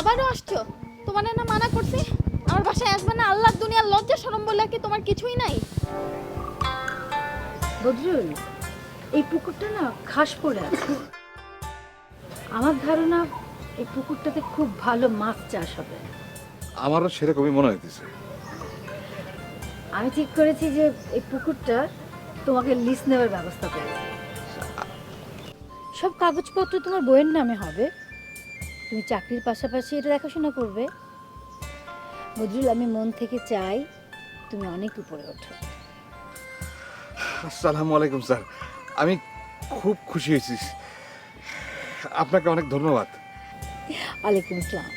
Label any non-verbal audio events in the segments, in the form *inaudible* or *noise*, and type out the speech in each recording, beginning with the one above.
আবারও আসছো? তোমার না মানা করছি আমার বাসায় আসবে না। আল্লাহ দুনিয়ার লজ্জা শরম বলে কি তোমার কিছুই নাই? বদরুল এই পুকুরটা না খাস পড়ে আছে। আমার ধারণা এই পুকুরটাতে খুব ভালো মাছ চাষ হবে। আমারও সেরকমই মনে হইতেছে। আমি ঠিক করেছি যে এই পুকুরটা তোমাকে লিজ নেওয়ার ব্যবস্থা করব সব কাগজপত্র তোমার বইয়ের নামে হবে। তুমি চাকরির পাশাপাশি এটা দেখাশোনা করবে। বদরুল আমি মন থেকে চাই তুমি অনেক উপরে ওঠো। আসসালামু আলাইকুম স্যার। আমি খুব খুশি হয়েছি। আপনাকে অনেক ধন্যবাদ। ওয়ালাইকুম আসসালাম।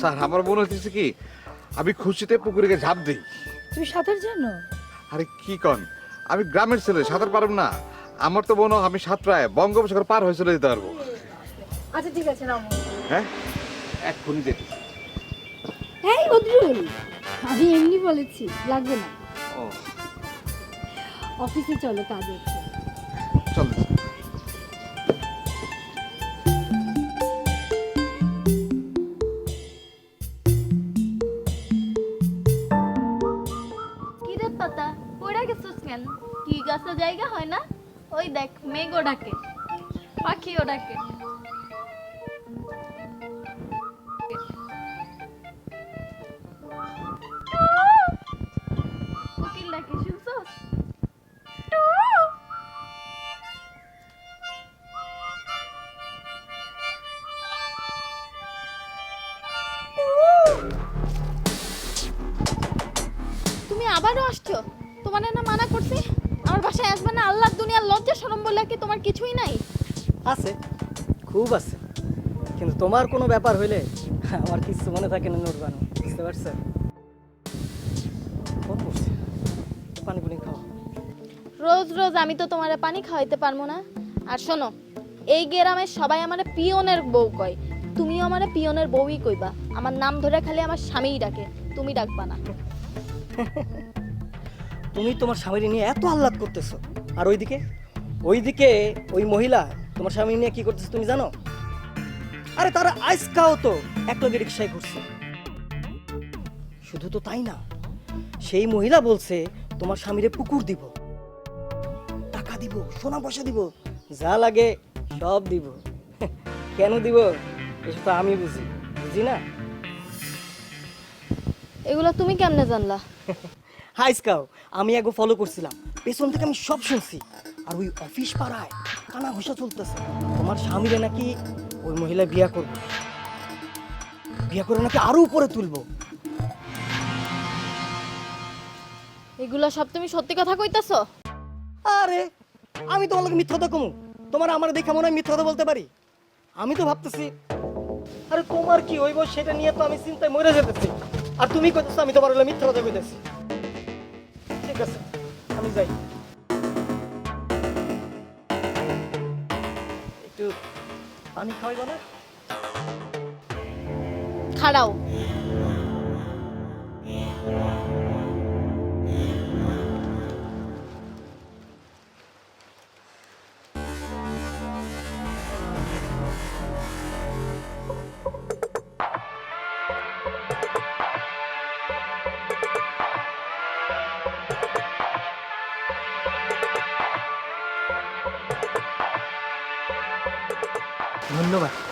স্যার আমার মনে হচ্ছে কি আমি খুশিতে পুকুরে ঝাঁপ দিই। তুমি সাঁতার জানো? আরে কি কন আমি গ্রামের ছেলে সাঁতার পারব না। আমার তো মনে হয় আমি সাঁতরায় বঙ্গোপসাগর পার হয়ে চলে যেতে পারব। আচ্ছা ঠিক আছে নাও হ্যাঁ? এক্ষুনি যেতে। এই বদরুল আমি এমনি বলেছি লাগবে না। ও। অফিসে চলো কাজ। কি পাতা পড়ে গেছিস কেন? কি গাছে জায়গা হয় না? ওই দেখ, মেঘও ডাকে। পাখিও ডাকে। আবারও আসছো? তোমার না মানা করছি? আমার বাসায় আসবে না আল্লাহ দুনিয়ার লজ্জা শরম বলে কি তোমার কিছুই নাই? আছে খুব আছে। কিন্তু তোমার কোনো ব্যাপার হইলে আমার কিছু মনে থাকে না নোটবানো। বুঝতে পারছ? পানি পুনি খাও। রোজ রোজ আমি তো তোমারে পানি খাওয়াইতে পারব না। আর শোনো এই গ্রামে সবাই আমার পিয়নের বউ কয়। তুমিও আমার পিয়নের বউই কইবা। আমার নাম ধরে খালি আমার স্বামীই ডাকে। তুমি ডাকবা না। *laughs* তুমি তোমার স্বামীর নিয়ে এত আহ্লাদ করতেছো। আর ওইদিকে ওইদিকে ওই মহিলা তোমার স্বামী নিয়ে কি করতেছে তুমি জানো? আরে তারা আইসকাও তো এক লগে রিক্সায় ঘুরছে। শুধু তো তাই না সেই মহিলা বলছে তোমার স্বামীরে পুকুর দিব টাকা দিব সোনা পয়সা দিব যা লাগে সব দিব। *laughs* কেন দিব? এসব তো আমি বুঝি বুঝি না? এগুলো তুমি কেমনে জানলা? *laughs* হাই স্কাও আমি আগে ফলো করছিলাম। পেছন থেকে আমি সব শুনছি। আর ওই অফিস পাড়ায় কানা ঘুষা চলতেছে। তোমার স্বামীরে নাকি ওই মহিলা বিয়া করবে। বিয়া করে নাকি আরও উপরে তুলবো। এগুলো সব তুমি সত্যি কথা কইতাছো? আরে আমি তোমার লোক মিথ্যা কমু। তোমার আমার দেখে মনে হয় মিথ্যা কথা বলতে পারি। আমি তো ভাবতেছি আরে তোমার কি হইব সেটা নিয়ে তো আমি চিন্তায় মরে যেতেছি। আর তুমি কইতেছো আমি তোমার মিথ্যা কথা কইতেছি। আছে আমি যাই। একটু পানি খাওয়াইব না খাড়াও। ধন্যবাদ।